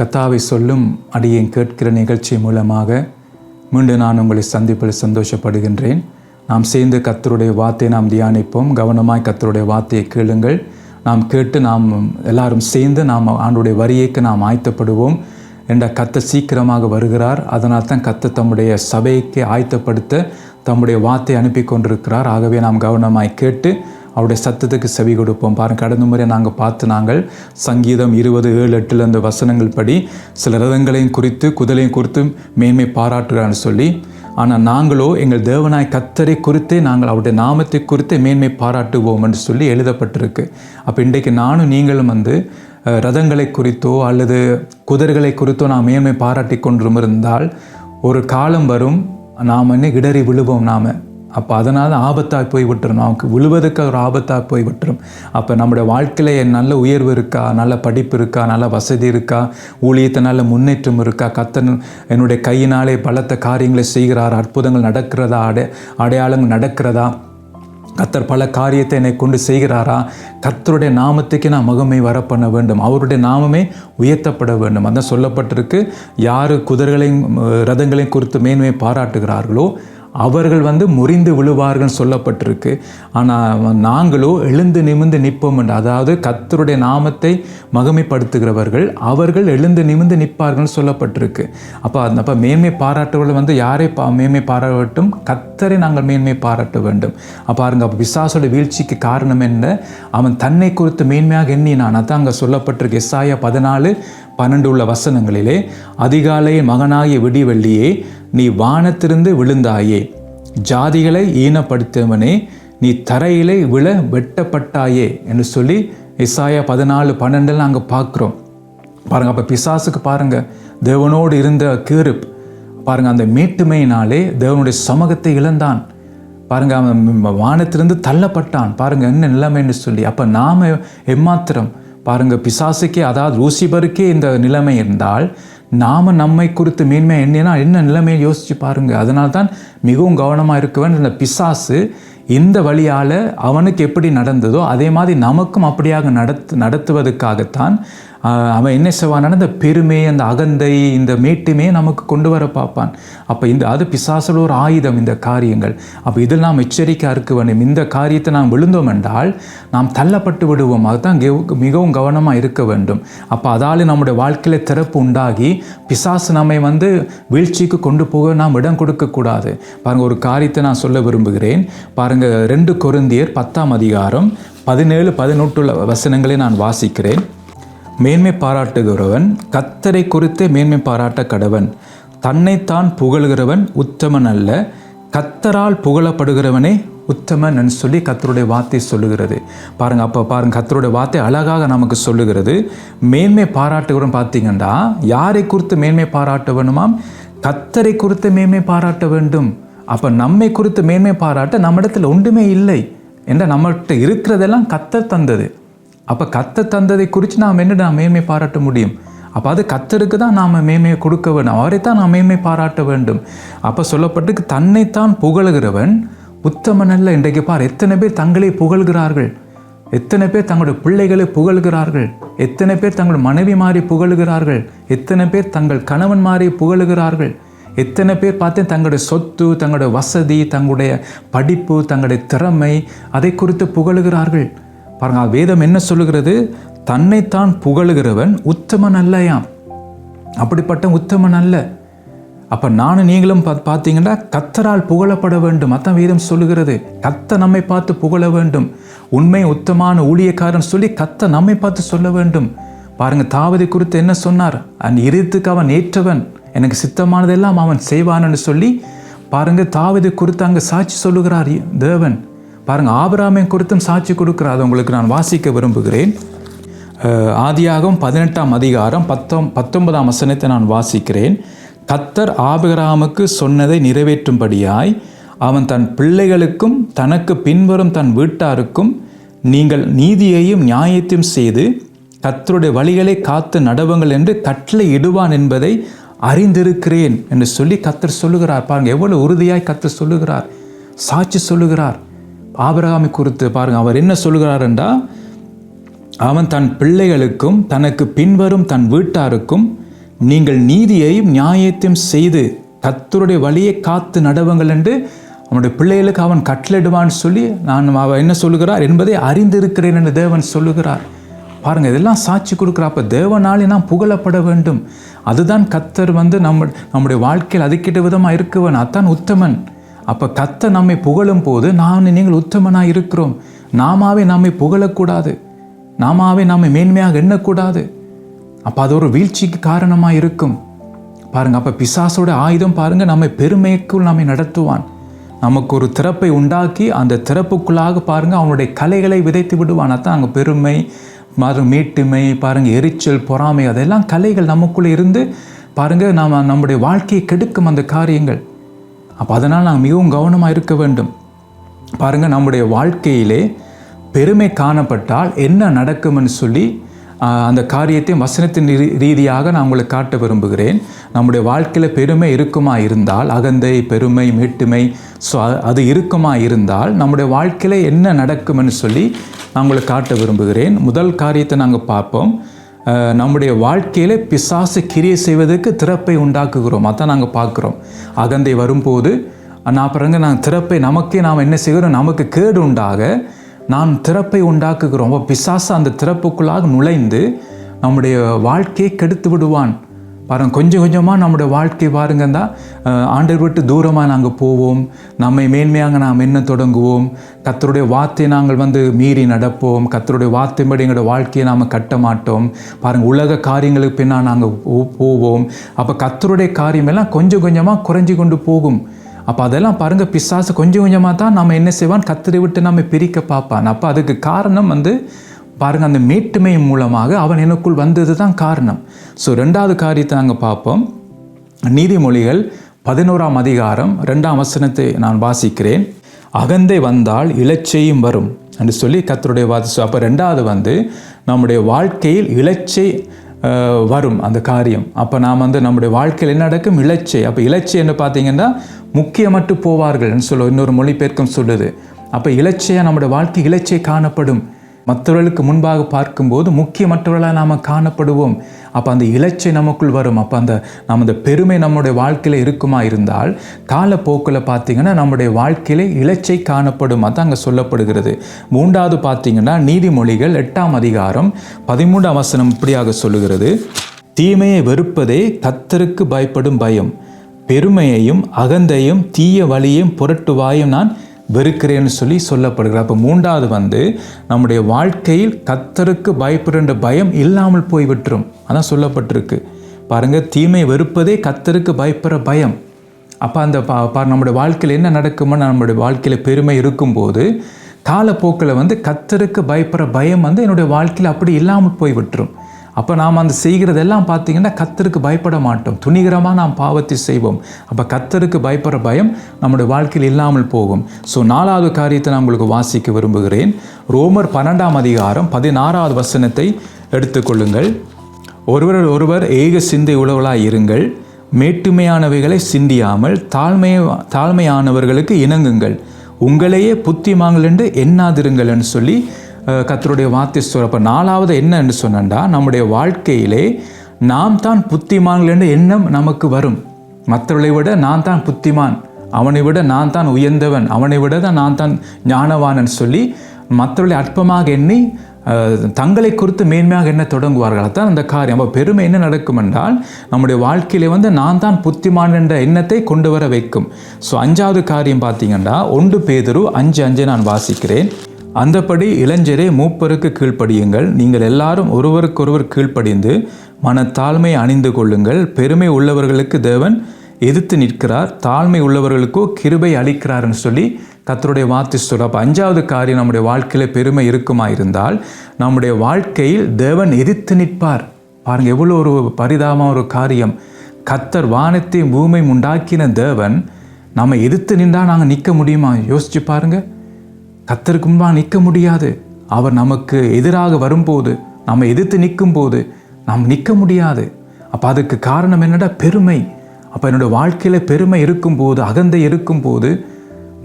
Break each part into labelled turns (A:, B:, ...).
A: கத்தாவை சொல்லும் அடியேன் கேட்கிற நிகழ்ச்சி மூலமாக மீண்டும் நான் உங்களை சந்திப்பில் சந்தோஷப்படுகின்றேன். நாம் சேர்ந்து கத்தருடைய வார்த்தையை நாம் தியானிப்போம். கவனமாய் கத்தருடைய வார்த்தையை கேளுங்கள். நாம் கேட்டு நாம் எல்லாரும் சேர்ந்து நாம் ஆண்டுடைய வரியைக்கு நாம் ஆயத்தப்படுவோம். என்ற கத்தை சீக்கிரமாக வருகிறார். அதனால் தான் கத்த தம்முடைய சபைக்கு ஆயத்தப்படுத்த தம்முடைய வார்த்தை அனுப்பி கொண்டிருக்கிறார் ஆகவே நாம் கவனமாய் கேட்டு அவருடைய சத்தத்துக்கு செவி கொடுப்போம். பாருங்கள் கடந்த முறை நாங்கள் பார்த்து நாங்கள் சங்கீதம் இருபது ஏழு எட்டில் அந்த வசனங்கள் படி சில ரதங்களையும் குறித்து குதிரையும் குறித்து மேன்மை பாராட்டுகிறான்னு சொல்லி ஆனால் நாங்களோ எங்கள் தேவனாய் கத்தரை குறித்தே நாங்கள் அவருடைய நாமத்தை குறித்தே மேன்மை பாராட்டுவோம் என்று சொல்லி எழுதப்பட்டிருக்கு. அப்போ இன்றைக்கு நானும் நீங்களும் வந்து ரதங்களை குறித்தோ அல்லது குதிரைகளை குறித்தோ நாம் மேன்மை பாராட்டி கொண்டிருந்தால் இருந்தால் ஒரு காலம் வரும் நாம் என்ன இடறி விழுவோம் நாம். அப்போ அதனால் ஆபத்தாக போய் விட்டுரும் நமக்கு விழுவதற்கு ஒரு ஆபத்தாக போய் விட்டுரும் அப்போ நம்முடைய வாழ்க்கையில் என் நல்ல உயர்வு இருக்கா? நல்ல படிப்பு இருக்கா? நல்ல வசதி இருக்கா? ஊழியத்தை நல்ல முன்னேற்றம் இருக்கா? கத்தன் என்னுடைய கையினாலே பலத்த காரியங்களை செய்கிறார்? அற்புதங்கள் நடக்கிறதா? அடை அடையாளங்கள் நடக்கிறதா? கத்தர் பல காரியத்தை என்னை கொண்டு செய்கிறாரா? கர்த்தருடைய நாமத்துக்கு நான் மகமை வர பண்ண வேண்டும். அவருடைய நாமமே உயர்த்தப்பட வேண்டும். அதான் சொல்லப்பட்டிருக்கு யார் குதிரைகளையும் ரதங்களையும் குறித்து மேன்மையை பாராட்டுகிறார்களோ அவர்கள் வந்து முறிந்து விழுவார்கள் சொல்லப்பட்டிருக்கு. ஆனால் நாங்களோ எழுந்து நிமிந்து நிற்போம் என்று அதாவது கத்தருடைய நாமத்தை மகிமைப்படுத்துகிறவர்கள் அவர்கள் எழுந்து நிமிந்து நிற்பார்கள் சொல்லப்பட்டிருக்கு. அப்போ அந்த அப்போ மேன்மை பாராட்டுவர்கள் வந்து யாரை பா மேன்மை பாராட்டும் கத்தரை நாங்கள் மேன்மை பாராட்ட வேண்டும். அப்போ பாருங்க அப்போ விசாசோட வீழ்ச்சிக்கு காரணம் என்ன? அவன் தன்னை குறித்து மேன்மையாக எண்ணினான். அதான் அங்கே சொல்லப்பட்டிருக்கு. எஸ்ஆயா பதினாலு பன்னெண்டு உள்ள வசனங்களிலே அதிகாலையே மகனாகிய விடிவெள்ளியே நீ வானத்திலிருந்து விழுந்தாயே. ஜாதிகளை ஈனப்படுத்தவனே நீ தரையிலே விழ வெட்டப்பட்டாயே என்று சொல்லி இசாயா பதினாலு பன்னெண்டில் நாங்கள் பார்க்குறோம். பாருங்கள் அப்போ பிசாசுக்கு பாருங்கள் தேவனோடு இருந்த கீருப். பாருங்கள் அந்த மீட்டுமையினாலே தேவனுடைய சமூகத்தை இழந்தான். பாருங்கள் அவன் வானத்திலிருந்து தள்ளப்பட்டான். பாருங்க என்ன நிலைமைன்னு சொல்லி. அப்போ நாம் எம்மாத்திரம்? பாருங்கள் பிசாசுக்கே அதாவது ரூசிபருக்கே இந்த நிலைமை இருந்தால் நாம் நம்மை குறித்து மேன்மை என்னன்னா என்ன நிலைமையை யோசித்து பாருங்கள் அதனால் தான் மிகவும் கவனமாக இருக்க இந்த பிசாசு இந்த வழியால் அவனுக்கு எப்படி நடந்ததோ அதே மாதிரி நமக்கும் அப்படியாக நடத்து நடத்துவதற்காகத்தான் அவன் என்ன செய்வான் இந்த பெருமை அந்த அகந்தை இந்த மேட்டுமே நமக்கு கொண்டு வர பார்ப்பான். அப்போ இந்த அது பிசாசோட ஒரு ஆயுதம் இந்த காரியங்கள். அப்போ இதில் நாம் எச்சரிக்கையாக இருக்க வேண்டும். இந்த காரியத்தை நாம் விழுந்தோம் என்றால் நாம் தள்ளப்பட்டு விடுவோம். அதுதான் மிகவும் கவனமாக இருக்க வேண்டும். அப்போ அதால் நம்முடைய வாழ்க்கையில் திறப்பு உண்டாகி பிசாசு நம்மை வந்து வீழ்ச்சிக்கு கொண்டு போக நாம் இடம் கொடுக்கக்கூடாது பாருங்கள் ஒரு காரியத்தை நான் சொல்ல விரும்புகிறேன். பாருங்கள் ரெண்டு கொருந்தியர் பத்தாம் அதிகாரம் பதினேழு பதினெட்டுள்ள வசனங்களை நான் வாசிக்கிறேன். மேன்மை பாராட்டுகிறவன் கத்தரை குறித்தே மேன்மை பாராட்ட கடவன். தன்னைத்தான் புகழ்கிறவன் உத்தமன் அல்ல கத்தரால் புகழப்படுகிறவனே உத்தமன் சொல்லி கத்தருடைய வார்த்தை சொல்லுகிறது. பாருங்க அப்போ பாருங்க கத்தருடைய வார்த்தை அழகாக நமக்கு சொல்லுகிறது. மேன்மை பாராட்டுகிறோம் பார்த்தீங்கன்னா யாரை குறித்து மேன்மை பாராட்ட வேணுமாம் கத்தரை குறித்து மேன்மை பாராட்ட வேண்டும். அப்போ நம்மை குறித்து மேன்மை பாராட்ட நம்மிடத்தில் ஒன்றுமே இல்லை என்ற நம்மகிட்ட இருக்கிறதெல்லாம் கத்தர் தந்தது. அப்போ கத்த தந்ததை குறித்து நாம் என்ன நாம் மேன்மை பாராட்ட முடியும்? அப்போ அது கத்தருக்கு தான் நாம் மேன்மையை கொடுக்க வேண்டும். அவரை தான் நாம் மேன்மை பாராட்ட வேண்டும். அப்போ சொல்லப்பட்டு தன்னைத்தான் புகழுகிறவன் உத்தமன் அல்ல. இன்றைக்கு பார் எத்தனை பேர் தங்களை புகழ்கிறார்கள்? எத்தனை பேர் தங்களுடைய பிள்ளைகளை புகழ்கிறார்கள்? எத்தனை பேர் தங்கள் மனைவி மாறி புகழுகிறார்கள்? எத்தனை பேர் தங்கள் கணவன் மாறி புகழுகிறார்கள்? எத்தனை பேர் பார்த்தேன் தங்களுடைய சொத்து தங்களுடைய வசதி தங்களுடைய படிப்பு தங்களுடைய திறமை அதை குறித்து புகழுகிறார்கள்? பாருங்க வேதம் என்ன சொல்லுகிறது? தன்னைத்தான் புகழுகிறவன் உத்தமன் அல்லையாம். அப்படிப்பட்ட உத்தமன் அல்ல. அப்போ நானும் நீங்களும் பா பார்த்தீங்கன்னா கத்தரால் புகழப்பட வேண்டும். அத்தான் வேதம் சொல்லுகிறது. கத்த நம்மை பார்த்து புகழ வேண்டும். உண்மை உத்தமான ஊழியக்காரன் சொல்லி கத்த நம்மை பார்த்து சொல்ல வேண்டும். பாருங்க தாவதை குறித்து என்ன சொன்னார்? அந்த இருத்துக்கு அவன் ஏற்றவன். எனக்கு சித்தமானதெல்லாம் அவன் செய்வான்னு சொல்லி பாருங்க தாவதை குறித்து அங்கே சாட்சி சொல்லுகிறார் தேவன். பாருங்கள் ஆபராமை குறித்தும் சாட்சி கொடுக்கிறார். உங்களுக்கு நான் வாசிக்க விரும்புகிறேன். ஆதியாகவும் பதினெட்டாம் அதிகாரம் பத்தொம் பத்தொன்பதாம் வசனத்தை நான் வாசிக்கிறேன். கத்தர் ஆபிராமுக்கு சொன்னதை நிறைவேற்றும்படியாய் அவன் தன் பிள்ளைகளுக்கும் தனக்கு பின்வரும் தன் வீட்டாருக்கும் நீங்கள் நீதியையும் நியாயத்தையும் செய்து கத்தருடைய வழிகளை காத்து நடவுங்கள் என்று கட்டளை இடுவான் என்பதை அறிந்திருக்கிறேன் என்று சொல்லி கத்தர் சொல்லுகிறார். பாருங்கள் எவ்வளவு உறுதியாய் கத்தர் சொல்லுகிறார். சாட்சி சொல்லுகிறார். ஆபரகாமை குறித்து பாருங்கள் அவர் என்ன சொல்கிறார் என்றால் அவன் தன் பிள்ளைகளுக்கும் தனக்கு பின்வரும் தன் வீட்டாருக்கும் நீங்கள் நீதியையும் நியாயத்தையும் செய்து கத்தருடைய வழியை காத்து நடவுங்கள் என்று அவனுடைய பிள்ளைகளுக்கு அவன் கட்டளிடுவான்னு சொல்லி நான் அவன் என்ன சொல்லுகிறார் என்பதை அறிந்திருக்கிறேன் என்று தேவன் சொல்லுகிறார். பாருங்கள் இதெல்லாம் சாட்சி கொடுக்குற அப்போ தேவனாலே நாம் புகழப்பட வேண்டும். அதுதான் கத்தர் வந்து நம்ம நம்முடைய வாழ்க்கையில் அதுக்கிட்ட விதமாக இருக்கவன் அதான் உத்தமன். அப்போ கத்தை நம்மை புகழும் போது நான் நீங்கள் உத்தமனாக இருக்கிறோம். நாமாவே நம்மை புகழக்கூடாது. நாமாவே நம்மை மேன்மையாக எண்ணக்கூடாது. அப்போ அது ஒரு வீழ்ச்சிக்கு காரணமாக இருக்கும். பாருங்கள் அப்போ பிசாசோட ஆயுதம் பாருங்கள் நம்மை பெருமைக்குள் நம்மை நடத்துவான். நமக்கு ஒரு திறப்பை உண்டாக்கி அந்த திறப்புக்குள்ளாக பாருங்கள் அவனுடைய கலைகளை விதைத்து விடுவான். அதான் அங்கே பெருமை மறு மீட்டுமை பாருங்கள் எரிச்சல் பொறாமை அதெல்லாம் கலைகள் நமக்குள்ளே இருந்து பாருங்கள் நாம் நம்முடைய வாழ்க்கையை கெடுக்கும் அந்த காரியங்கள். அப்போ அதனால் நாங்கள் மிகவும் கவனமாக இருக்க வேண்டும். பாருங்கள் நம்முடைய வாழ்க்கையிலே பெருமை காணப்பட்டால் என்ன நடக்கும்னு சொல்லி அந்த காரியத்தையும் வசனத்தின் ரீதியாக நான் உங்களுக்கு காட்ட விரும்புகிறேன். நம்முடைய வாழ்க்கையில் பெருமை இருக்குமா இருந்தால் அகந்தை பெருமை மீட்டுமை ஸோ அது இருக்குமா இருந்தால் நம்முடைய வாழ்க்கையில் என்ன நடக்கும்னு சொல்லி நான் உங்களுக்கு காட்ட விரும்புகிறேன். முதல் காரியத்தை நாங்கள் பார்ப்போம். நம்முடைய வாழ்க்கையில் பிசாசு கிரியை செய்வதற்கு திறப்பை உண்டாக்குகிறோம். அதான் நாங்கள் பார்க்குறோம். அகந்தை வரும்போது நான் பிறகு நான் திறப்பை நமக்கே நாம் என்ன செய்கிறோம்? நமக்கு கேடு உண்டாக நாம் திறப்பை உண்டாக்குகிறோம். பிசாசு அந்த திறப்புக்குள்ளாக நுழைந்து நம்முடைய வாழ்க்கையை கெடுத்து விடுவான். பாருங்க கொஞ்சம் கொஞ்சமாக நம்முடைய வாழ்க்கை பாருங்க தான் ஆண்டவர் விட்டு தூரமாக நாங்கள் போவோம். நம்மை மேன்மையாக நாம் என்ன தொடங்குவோம்? கத்தருடைய வார்த்தை நாங்கள் வந்து மீறி நடப்போம். கத்தருடைய வார்த்தைப்படி எங்களோட வாழ்க்கையை நாம் கட்ட மாட்டோம். பாருங்கள் உலக காரியங்களுக்கு பின்னால் நாங்கள் போவோம். அப்போ கத்தருடைய காரியமெல்லாம் கொஞ்சம் கொஞ்சமாக குறைஞ்சி கொண்டு போகும். அப்போ அதெல்லாம் பாருங்கள் பிசாசு கொஞ்சம் கொஞ்சமாக தான் நம்ம என்ன செய்வான்? கத்திரி விட்டு நம்ம பிரிக்க பார்ப்பான். அப்போ அதுக்கு காரணம் வந்து பாருங்க அந்த மேட்டுமை மூலமாக அவன் எனக்குள் வந்தது தான் காரணம். ஸோ ரெண்டாவது காரியத்தை நாங்கள் பார்ப்போம். நீதிமொழிகள் பதினோராம் அதிகாரம் ரெண்டாம் வசனத்தை நான் வாசிக்கிறேன். அகந்தை வந்தால் இலச்சையும் வரும் என்று சொல்லி கத்தருடைய வாசி அப்போ ரெண்டாவது வந்து நம்முடைய வாழ்க்கையில் இலச்சை வரும் அந்த காரியம். அப்போ நாம் வந்து நம்முடைய வாழ்க்கையில் என்ன நடக்கும்? இலச்சை. அப்போ இலச்சை என்ன பார்த்தீங்கன்னா முக்கியமற்று போவார்கள்னு சொல்ல இன்னொரு மொழிபெயர்க்கம் சொல்லுது. அப்போ இலச்சையாக நம்முடைய வாழ்க்கை இலச்சை காணப்படும்? மற்றவர்களுக்கு முன்பாக பார்க்கும்போது முக்கியமற்றவர்களாக நாம் காணப்படுவோம். அப்போ அந்த இலச்சை நமக்குள் வரும். அப்போ அந்த நம்ம அந்த பெருமை நம்முடைய வாழ்க்கையில் இருக்குமா இருந்தால் காலப்போக்கில் பார்த்தீங்கன்னா நம்முடைய வாழ்க்கையிலே இலச்சை காணப்படும். அதான் அங்கே சொல்லப்படுகிறது. மூன்றாவது பார்த்தீங்கன்னா நீதிமொழிகள் எட்டாம் அதிகாரம் பதிமூன்றாம் வசனம் இப்படியாக சொல்லுகிறது. தீமையை வெறுப்பதே கத்தருக்கு பயப்படும் பயம். பெருமையையும் அகந்தையும் தீய வழியையும் புரட்டுவாயும் நான் வெறுக்கிறேன்னு சொல்லி சொல்லப்படுகிறது அப்போ மூன்றாவது வந்து நம்முடைய வாழ்க்கையில் கத்தருக்கு பயப்படுகின்ற பயம் இல்லாமல் போய் விட்டுரும் அதான் சொல்லப்பட்டிருக்கு. பாருங்க தீமை வெறுப்பதே கத்தருக்கு பயப்படுற பயம். அப்போ அந்த பா பா- நம்முடைய வாழ்க்கையில் என்ன நடக்குமோ நம்முடைய வாழ்க்கையில் பெருமை இருக்கும்போது காலப்போக்கில் வந்து கத்தருக்கு பயப்படுற பயம் வந்து என்னுடைய வாழ்க்கையில் அப்படி இல்லாமல் போய் விட்டுரும் அப்போ நாம் அந்த செய்கிறதெல்லாம் பார்த்தீங்கன்னா கத்தருக்கு பயப்பட மாட்டோம். துணிகரமாக நாம் பாவத்தை செய்வோம். அப்போ கத்தருக்கு பயப்படுற பயம் நம்முடைய வாழ்க்கையில் இல்லாமல் போகும். ஸோ நாலாவது காரியத்தை நான் உங்களுக்கு வாசிக்க விரும்புகிறேன். ரோமர் பன்னெண்டாம் அதிகாரம் பதினாறாவது வசனத்தை எடுத்துக்கொள்ளுங்கள் ஒருவர் ஒருவர் ஏக சிந்தை உழவலாய் இருங்கள். மேட்டுமையானவைகளை சிந்தியாமல் தாழ்மை தாழ்மையானவர்களுக்கு இணங்குங்கள். உங்களையே புத்திமாங்கள் என்று எண்ணாதிருங்கள்னு சொல்லி கத்தருடைய வார்த்தை சொல்கிறப்ப அப்போ நாலாவது என்னன்னு என்று சொன்னா நம்முடைய வாழ்க்கையிலே நாம் தான் புத்திமான்கள் என்ற எண்ணம் நமக்கு வரும். மற்றவர்களை விட நான் தான் புத்திமான் அவனை விட நான் தான் உயர்ந்தவன் அவனை விட தான் நான் தான் ஞானவானன் சொல்லி மற்றவர்களை அற்பமாக எண்ணி தங்களை குறித்து மேன்மையாக என்ன தொடங்குவார்கள். அதான் அந்த காரியம். அப்போ பெருமை என்ன நடக்கும் என்றால் நம்முடைய வாழ்க்கையிலே வந்து நான் தான் புத்திமான் என்ற எண்ணத்தை கொண்டு வர வைக்கும். ஸோ அஞ்சாவது காரியம் பார்த்தீங்கன்னா ஒன்று பேதுரு அஞ்சு அஞ்சு நான் வாசிக்கிறேன். அந்தப்படி இளைஞரே மூப்பருக்கு கீழ்ப்படியுங்கள். நீங்கள் எல்லாரும் ஒருவருக்கொருவர் கீழ்ப்படிந்து மனத்தாழ்மை அணிந்து கொள்ளுங்கள். பெருமை உள்ளவர்களுக்கு தேவன் எதிர்த்து நிற்கிறார். தாழ்மை உள்ளவர்களுக்கோ கிருபை அளிக்கிறார்னு சொல்லி கத்தருடைய வார்த்தை சொல்ல அப்போ அஞ்சாவது காரியம் நம்முடைய வாழ்க்கையில் பெருமை இருக்குமா இருந்தால் நம்முடைய வாழ்க்கையில் தேவன் எதிர்த்து நிற்பார். பாருங்க எவ்வளோ ஒரு பரிதாபமான ஒரு காரியம். கத்தர் வானத்தை பூமை உண்டாக்கின தேவன் நம்ம எதிர்த்து நின்றால் நாங்கள் நிற்க முடியுமா? யோசிச்சு பாருங்கள் கத்தருக்கு முன்பாக நிற்க முடியாது. அவர் நமக்கு எதிராக வரும்போது நம்ம எதிர்த்து நிற்கும் போது நாம் நிற்க முடியாது. அப்போ அதுக்கு காரணம் என்னடா? பெருமை. அப்போ என்னோட வாழ்க்கையில் பெருமை இருக்கும்போது அகந்தை இருக்கும்போது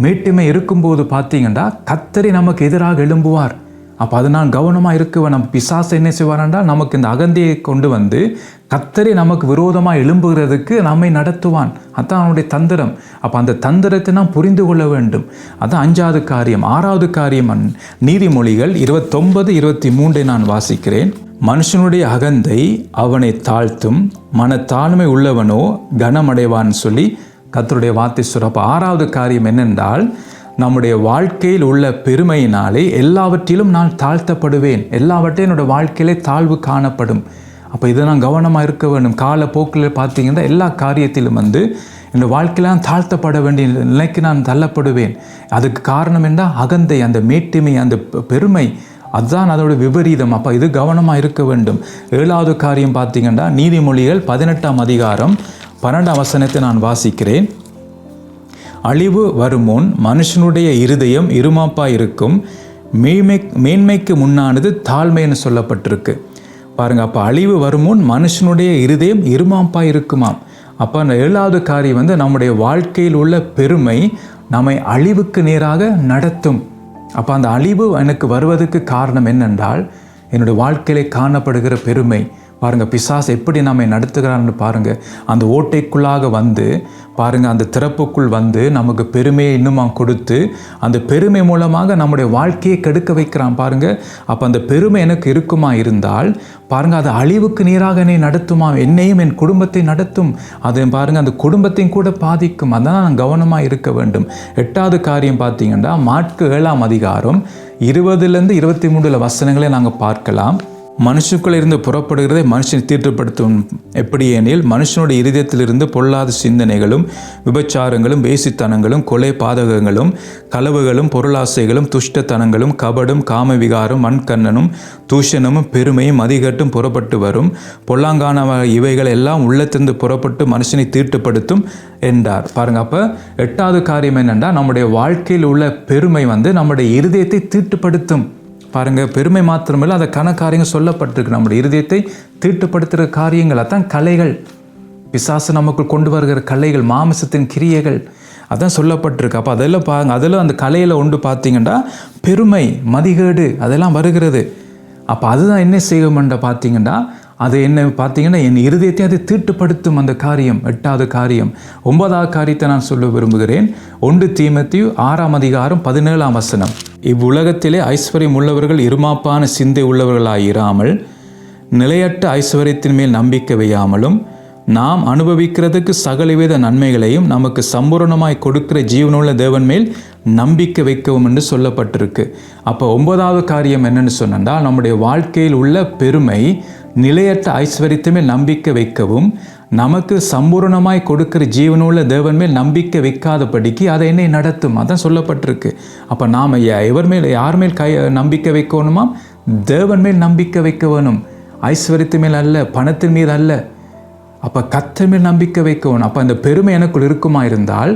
A: மேட்டுமை இருக்கும்போது பார்த்தீங்கன்னா கத்தரை நமக்கு எதிராக எழும்புவார். அப்போ அதனால் கவனமாக இருக்க நம் பிசாசு என்ன செய்வாராண்டா நமக்கு இந்த அகந்தியை கொண்டு வந்து கத்தரை நமக்கு விரோதமாக எழும்புகிறதுக்கு நம்மை நடத்துவான். அதான் அவனுடைய தந்திரம். அப்போ அந்த தந்திரத்தை நாம் புரிந்து கொள்ள வேண்டும். அதான் அஞ்சாவது காரியம். ஆறாவது காரியம் நீதிமொழிகள் இருபத்தொன்பது இருபத்தி மூன்றை நான் வாசிக்கிறேன். மனுஷனுடைய அகந்தை அவனை தாழ்த்தும் மனத்தாழ்மை உள்ளவனோ கனமடைவான்னு சொல்லி கத்தருடைய வார்த்தை சொல்ற. அப்போ ஆறாவது காரியம் என்னென்றால் நம்முடைய வாழ்க்கையில் உள்ள பெருமையினாலே எல்லாவற்றிலும் நான் தாழ்த்தப்படுவேன். எல்லாவற்றையும் என்னோட வாழ்க்கையிலே தாழ்வு காணப்படும். அப்போ இதை நான் கவனமாக இருக்க வேண்டும். காலப்போக்கில் பார்த்தீங்கன்னா எல்லா காரியத்திலும் வந்து என்னோடய வாழ்க்கையில நான் தாழ்த்தப்பட வேண்டிய நிலைக்கு நான் தள்ளப்படுவேன். அதுக்கு காரணம் என்ன? அகந்தை அந்த மேட்டுமை அந்த பெருமை. அதுதான் அதோட விபரீதம். அப்போ இது கவனமாக இருக்க வேண்டும். ஏழாவது காரியம் பார்த்தீங்கன்னா நீதிமொழிகள் பதினெட்டாம் அதிகாரம் பன்னெண்டாம் வசனத்தை நான் வாசிக்கிறேன். அழிவு வருமுன் மனுஷனுடைய இருதயம் இருமாப்பாக இருக்கும் மேன்மை மேன்மைக்கு முன்னானது தாழ்மைன்னு சொல்லப்பட்டிருக்கு. பாருங்க அப்போ அழிவு வருமுன் மனுஷனுடைய இருதயம் இருமாப்பாக இருக்குமாம் அப்போ அந்த ஏழாவது காரியம் வந்து நம்முடைய வாழ்க்கையில் உள்ள பெருமை நம்மை அழிவுக்கு நேராக நடத்தும். அப்போ அந்த அழிவு எனக்கு வருவதற்கு காரணம் என்னென்றால் என்னுடைய வாழ்க்கையிலே காணப்படுகிற பெருமை. பாருங்கள் பிசாஸ் எப்படி நம்மை நடத்துகிறான்னு பாருங்கள் அந்த ஓட்டைக்குள்ளாக வந்து பாருங்கள் அந்த திறப்புக்குள் வந்து நமக்கு பெருமையை இன்னும் கொடுத்து அந்த பெருமை மூலமாக நம்முடைய வாழ்க்கையை கெடுக்க வைக்கிறான் பாருங்கள் அப்போ அந்த பெருமை எனக்கு இருக்குமா இருந்தால் பாருங்கள் அது அழிவுக்கு நீராக என்னை நடத்துமா? என்னையும் என் குடும்பத்தை நடத்தும். அது பாருங்கள் அந்த குடும்பத்தையும் கூட பாதிக்கும். அதான் நான் கவனமாக இருக்க வேண்டும். எட்டாவது காரியம் பார்த்தீங்கன்னா மாட்கு ஏழாம் அதிகாரம் இருபதுலேருந்து இருபத்தி மூணுல வசனங்களை நாங்கள் பார்க்கலாம். மனுஷுக்குள்ள இருந்து புறப்படுகிறதை மனுஷனை தீட்டுப்படுத்தும் எப்படி எனில் மனுஷனுடைய இருதயத்திலிருந்து பொல்லாத சிந்தனைகளும் விபச்சாரங்களும் வேசித்தனங்களும் கொலை பாதகங்களும் களவுகளும் பொருளாசைகளும் துஷ்டத்தனங்களும் கபடும் காமவிகாரம் மண்கண்ணனும் தூஷணமும் பெருமையும் அதிகட்டும் புறப்பட்டு வரும். பொல்லாங்கான இவைகள் எல்லாம் உள்ளத்திலிருந்து புறப்பட்டு மனுஷனை தீட்டுப்படுத்தும் என்றார். பாருங்க அப்போ எட்டாவது காரியம் என்னென்னா நம்முடைய வாழ்க்கையில் உள்ள பெருமை வந்து நம்முடைய இருதயத்தை தீட்டுப்படுத்தும். பாருங்கள் பெருமை மாத்திரமில்லை அந்த காரியங்கள் சொல்லப்பட்டிருக்கு. நம்முடைய இருதயத்தை தீட்டுப்படுத்துகிற காரியங்கள் அதான் கலைகள். பிசாசு நமக்குள் கொண்டு வருகிற கலைகள் மாமிசத்தின் கிரியைகள் அதான் சொல்லப்பட்டிருக்கு. அப்போ அதெல்லாம் பாருங்க அதெல்லாம் அந்த கலையில் ஒன்று பார்த்தீங்கன்னா பெருமை மதிகேடு அதெல்லாம் வருகிறது. அப்போ அதுதான் என்ன செய்யும்ன்ற பார்த்தீங்கன்னா அது என்ன பார்த்தீங்கன்னா என் இருதயத்தை அது தீட்டுப்படுத்தும் அந்த காரியம் எட்டாவது காரியம். ஒன்பதாவது காரியத்தை நான் சொல்ல விரும்புகிறேன். ஒன்று தீமத்தியு ஆறாம் அதிகாரம் பதினேழாம் வசனம். இவ்வுலகத்திலே ஐஸ்வர்யம் உள்ளவர்கள் இருமாப்பான சிந்தை உள்ளவர்களாயிராமல் நிலையற்ற ஐஸ்வர்யத்தின் மேல் நம்பிக்கை வையாமலும் நாம் அனுபவிக்கிறதுக்கு சகலவித நன்மைகளையும் நமக்கு சம்பூரணமாய் கொடுக்கிற ஜீவனுள்ள தேவன் மேல் நம்பிக்கை வைக்கவும் என்று சொல்லப்பட்டிருக்கு. அப்போ ஒன்பதாவது காரியம் என்னன்னு சொன்னால் நம்முடைய வாழ்க்கையில் உள்ள பெருமை நிலையற்ற ஐஸ்வர்யத்தை நம்பிக்கை வைக்கவும். நமக்கு சம்பூர்ணமாய் கொடுக்கிற ஜீவனுள்ள தேவன் மேல் நம்பிக்கை வைக்காதபடிக்கு அதை என்னை நடத்தும். அதான் சொல்லப்பட்டிருக்கு. அப்போ நாம் எவர் மேல் யார் மேல் கை நம்பிக்கை வைக்கணுமா? தேவன் மேல் நம்பிக்கை வைக்க வேணும். ஐஸ்வர்யத்து மேல் அல்ல பணத்தின் மீது அல்ல. அப்போ கத்தர் மேல் நம்பிக்கை வைக்கணும் அப்போ அந்த பெருமை எனக்குள் இருக்குமா இருந்தால்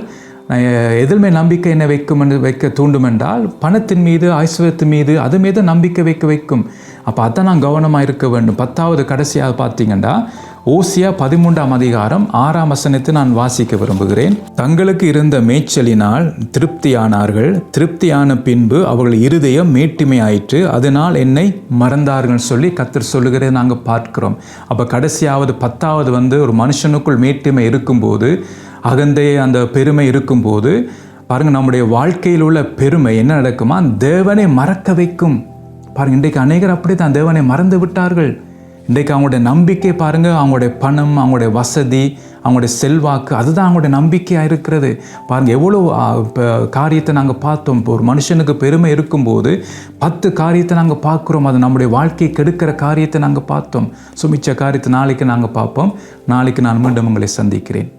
A: நான் எதில் மேல் நம்பிக்கை என்ன வைக்கும் என்று வைக்க தூண்டும் என்றால் பணத்தின் மீது ஐஸ்வர்யத்தின் மீது அது மீது நம்பிக்கை வைக்க வைக்கும். அப்போ அதான் நான் கவனமாக இருக்க வேண்டும். பத்தாவது கடைசியாக பார்த்தீங்கன்னா ஓசியா பதிமூன்றாம் அதிகாரம் ஆறாம் வசனத்தை நான் வாசிக்க விரும்புகிறேன். தங்களுக்கு இருந்த மேய்ச்சலினால் திருப்தியானார்கள். திருப்தியான பின்பு அவர்கள் இருதயம் மேட்டிமை ஆயிற்று அதனால் என்னை மறந்தார்கள் சொல்லி கத்தர் சொல்லுகிறதை நாங்கள் பார்க்கிறோம். அப்போ கடைசியாவது பத்தாவது வந்து ஒரு மனுஷனுக்குள் மேட்டிமை இருக்கும்போது அகந்தே அந்த பெருமை இருக்கும்போது பாருங்கள் நம்முடைய வாழ்க்கையில் உள்ள பெருமை என்ன நடக்குமா? தேவனை மறக்க வைக்கும். பாருங்க இன்றைக்கு அநேகர் அப்படி தான் தேவனை மறந்து விட்டார்கள். இன்றைக்கு அவங்களுடைய நம்பிக்கை பாருங்கள் அவங்களுடைய பணம் அவங்களுடைய வசதி அவங்களுடைய செல்வாக்கு அதுதான் அவங்களுடைய நம்பிக்கையாக இருக்கிறது. பாருங்கள் எவ்வளோ இப்போ காரியத்தை நாங்கள் பார்த்தோம். இப்போ ஒரு மனுஷனுக்கு பெருமை இருக்கும்போது பத்து காரியத்தை நாங்கள் பார்க்குறோம். அது நம்முடைய வாழ்க்கையை கெடுக்கிற காரியத்தை நாங்கள் பார்த்தோம். சுமிச்ச காரியத்தை நாளைக்கு நாங்கள் பார்ப்போம். நாளைக்கு நான் மீண்டும் உங்களை சந்திக்கிறேன்.